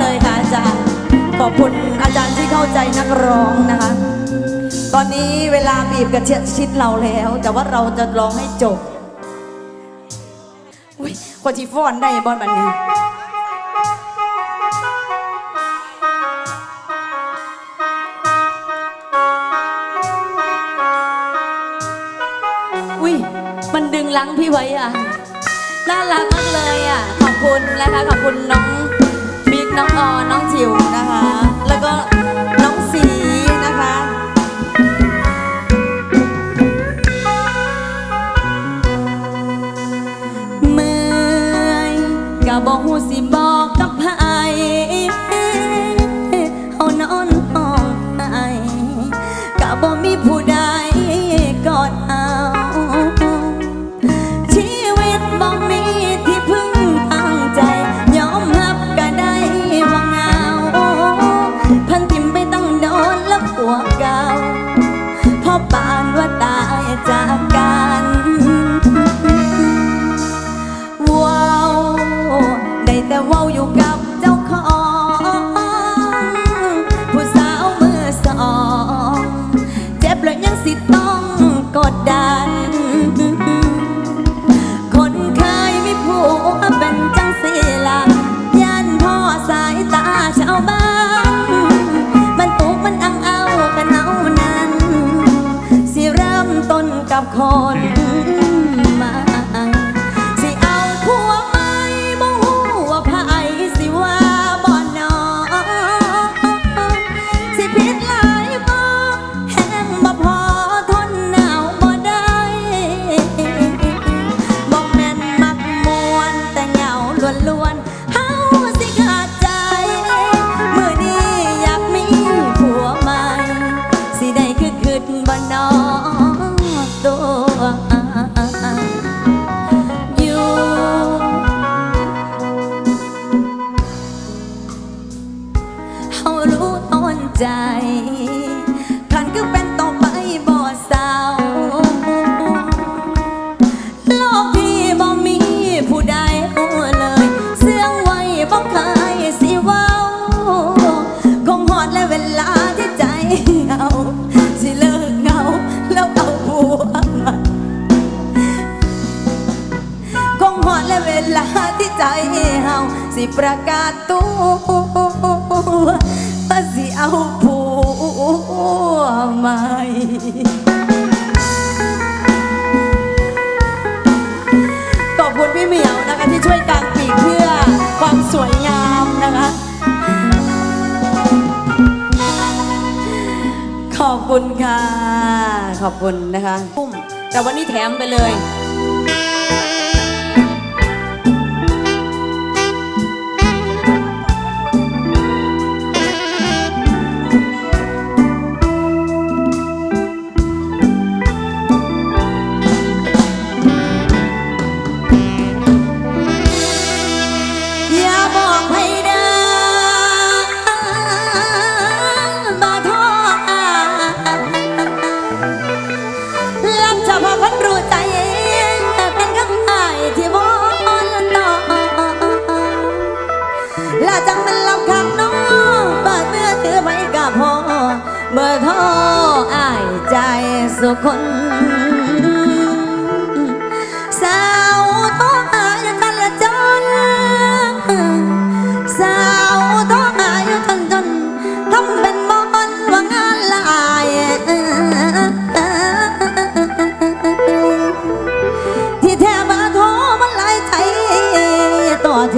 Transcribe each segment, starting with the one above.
เลยค่ะอาจารย์ ขอบคุณอาจารย์ที่เข้าใจนักร้องนะคะ ตอนนี้เวลาบีบกระเชียดชิดเราแล้ว แต่ว่าเราจะร้องให้จบอุ้ยควาที่ฟ้อนได้บอลบันนี้อุ้ยมันดึงลังพี่ไว้อะ น่ารักมากเลยอะ ขอบคุณนะคะ ขอบคุณน้อง น้องออนน้องจิ๋วนะคะ แล้วก็ แถมไปเลย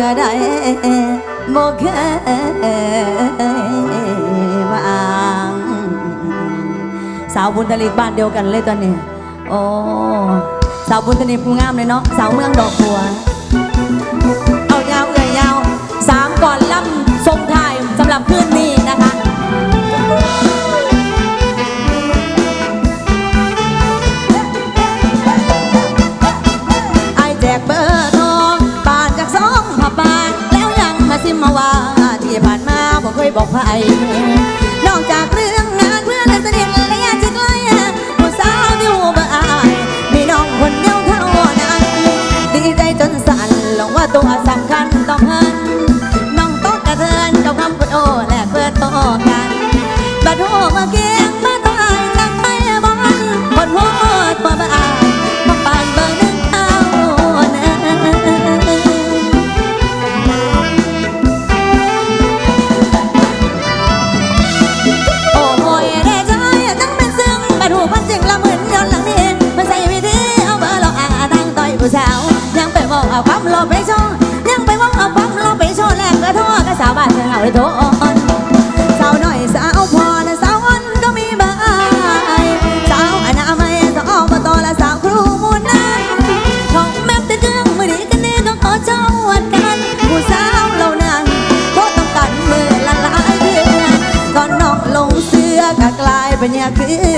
ก็ด้บ่เคยวางสาวบุญทะลิกบ้านเดียวกันเลยตอนนี้ โอ้ สาวบุญทะลิกงามเลยเนาะ สาวเมืองดอกบัว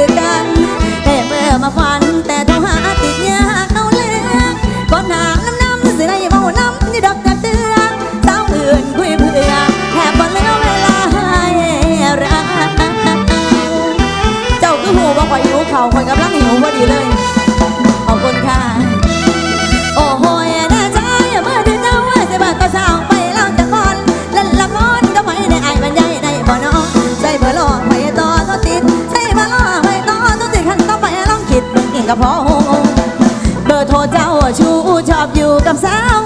ือกัน แต่เมื่อมาฝัน แต่ต้องหาติดยากเอาเลี้ยงก่อนหามน้ำน้ำสิได้เมาน้ำนี่ดอกแต่เตื้องสาวอื่นคุยเพื่อแทบบ่เลือเวลาให้รักเจ้าก็หูว่าคอยหิวเข่าคอยกำลังหิวพอดีเลย ก็พอเบอร์โทรเจ้าชู้ชอบอยู่กับสาว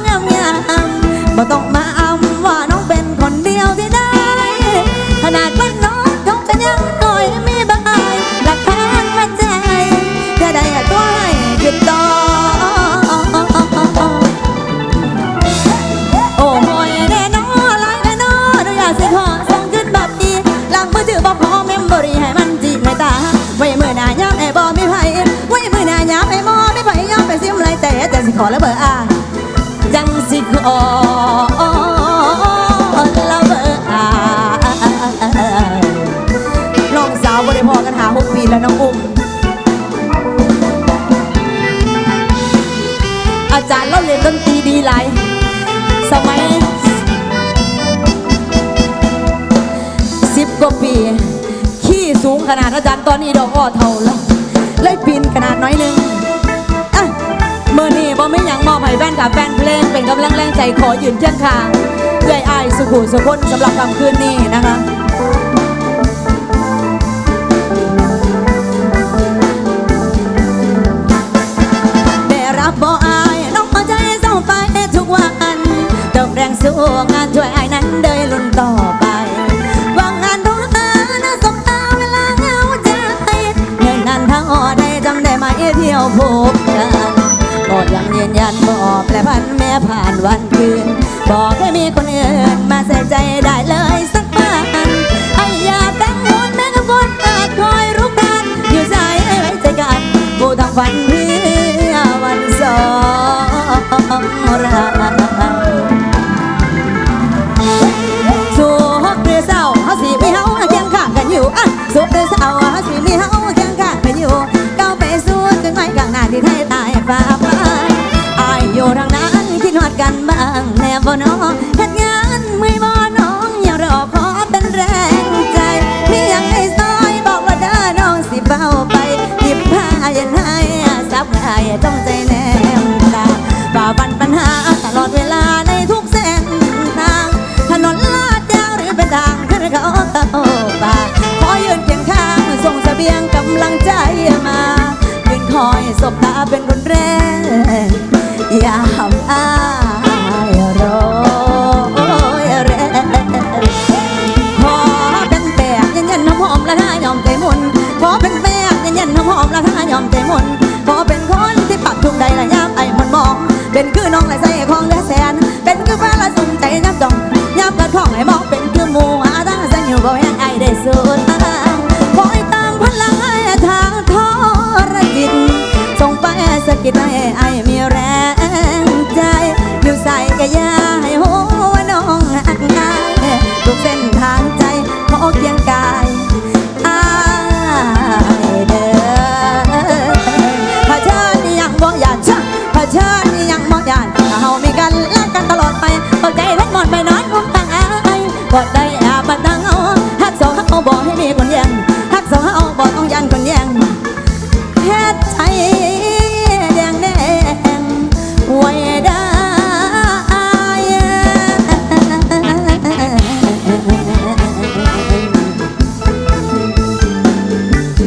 อาจารย์เราเล่นดนตรีดีไรสมัยสิบกว่าปี ขี้สูงขนาดอาจารย์ตอนนี้ดอกอ้อเท่าละเลยปีนขนาดน้อยนึงอะเมื่อนี้บ่ไม่อยังมอบให้แฟนกับแฟนเพลงเป็นกำลังแรงใจขอยืนเชียงข้างด้วยอายสุขุสุคนสำหรับคำคืนนี้นะคะ บแรงสู้งานช่วยไอ้นั้นเดยลุนต่อไปว่างงานต้องอานะสบตาเวลาเหงาใจเงินนั้นทั้งออได้จำได้ไหมเที่ยวพบกันกอดยังยืนยันบอกแปลพันแม่ผ่านวันคืน บ่น้องเฮ็ดงานไม่บ่น้องอย่ารอขอเป็นแรงใจมีหยังให้ซอยบอกว่าเด้อน้องสิเฝ้าไปหยิบผ้าเย็นให้ซับให้ต้องใจ คือน้องและใส่ของเหลือแสน เป็นคือฟ้าละสุ่มใจนับดองยับกระท้องให้มองเป็นคือหมูอาทางสัญญูบ่แห้งไอได้สุดคอยตามพลังไอทางทรจิตส่งไปสะกิดให้ไอมีแรงายกดได้อาบันตังเอาฮักสองฮักเฮาบ่ให้มีคนแย่งฮักสองฮักเฮาบ่ต้องยันคนแย่งเฮ็ดใจแดงแดงไว้ได้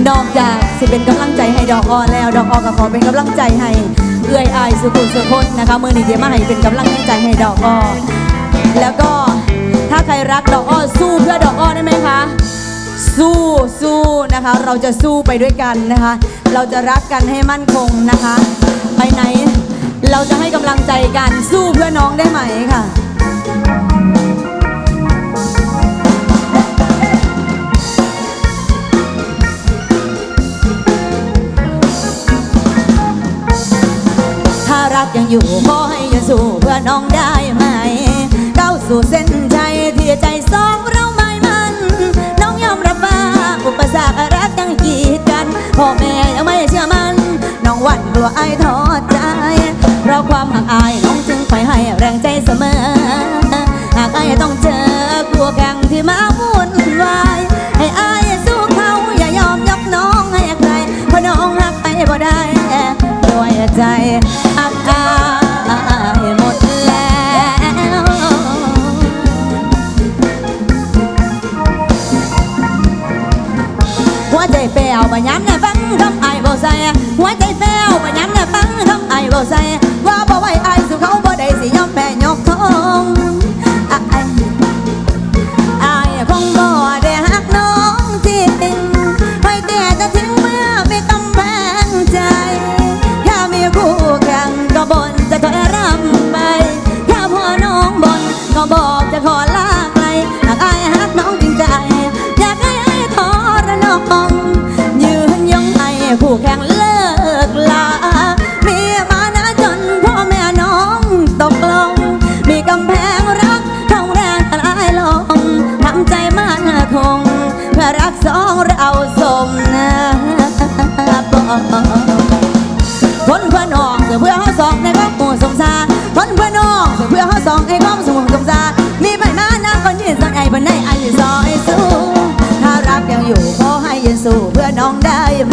นอกจากสิเป็นกำลังใจให้ดอกออแล้ว ดอกออก็ขอเป็นกำลังใจให้เอื้อยอายสุขุสุพจน์นะคะมือหนีเดี๋ยวมาให้เป็นกำลังใจให้ดอกออแล้วก็ ใครรักดอกอ้อสู้เพื่อดอกอ้อได้ไหมคะ สู้สู้นะคะ เราจะสู้ไปด้วยกันนะคะ เราจะรักกันให้มั่นคงนะคะ ไปไหน เราจะให้กำลังใจกันสู้เพื่อน้องได้ไหมค่ะถ้ารักยังอยู่ขอให้ยังสู้เพื่อน้องได้ไหมก้าสู่เส้น ชัยที่ใจสองเราไม่มัน น้องยอมรับว่าอุปสรรครักยังกีดกันพ่อแม่ยังไม่เชื่อมัน น้องหวั่นกลัวไอ้ายทอดใจเพราะความหักอายน้องจึงคอยให้แรงใจเสมอ หากไอ้ายต้องเจอกลัวแข่งที่มาวุ่นวายให้อายสู้เขาอย่ายอมยกน้องให้ใครเพราะน้องรักไปบ่ได้ด้วยใจ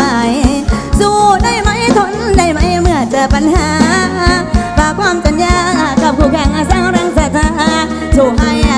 ไปสู้ได้ไหมทนได้ไหมเมื่อเจอปัญหาฝากความสัญญากับคู่แข่งสร้างแรงศรัทธาสู้ให้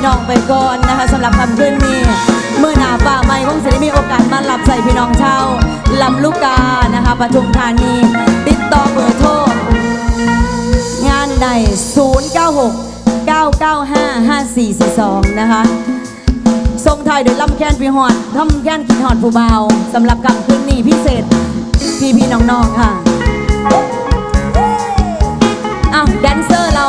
ี่น้องไปก่อนนะคะสำหรับคำเพื่อนนี้ เมื่อหนาฝ่าไม้คงจะได้มีโอกาสมาหลับใส่พี่น้องเช่าลำลูกกานะคะปทุมธานี ติดต่อเบอร์โทร งานใด 096 9955442 นะคะทรงไทยโดยลำแคนพี่หอดทำแคนขิดหอดผู้เบาสำหรับคำคืนนี้พิเศษ พี่พี่น้องๆค่ะอ้าวแดนเซอร์เรา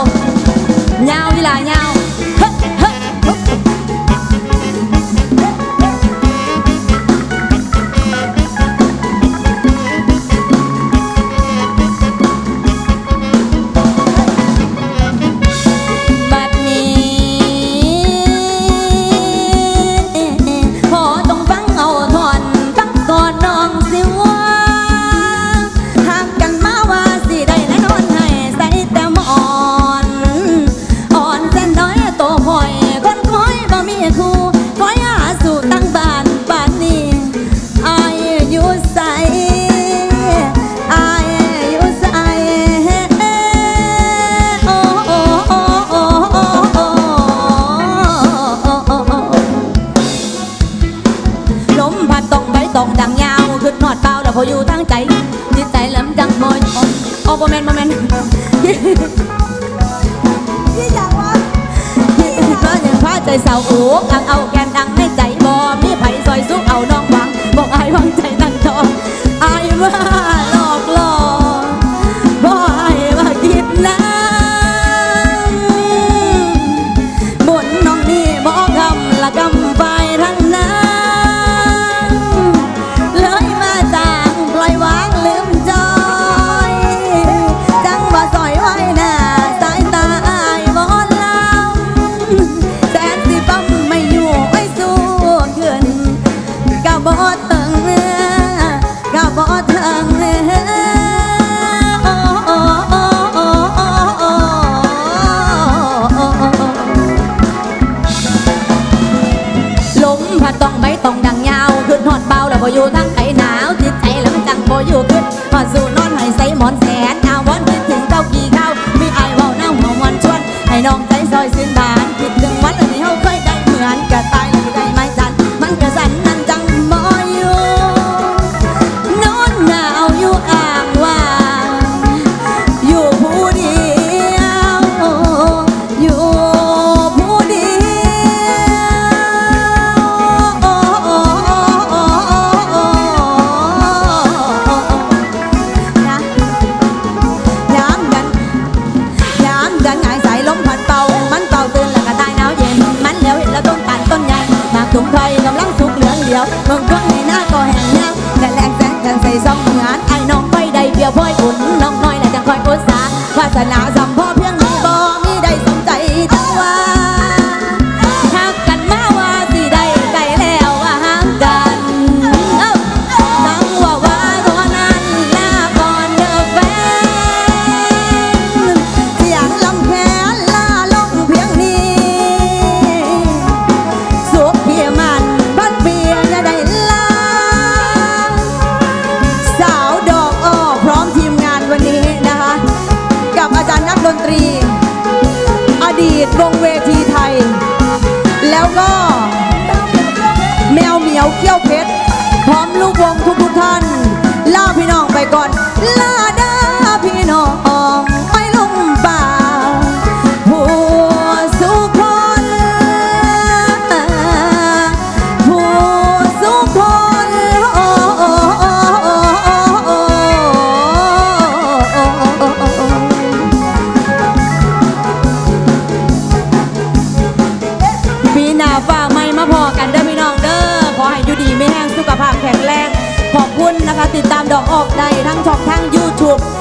فالعزم Hugo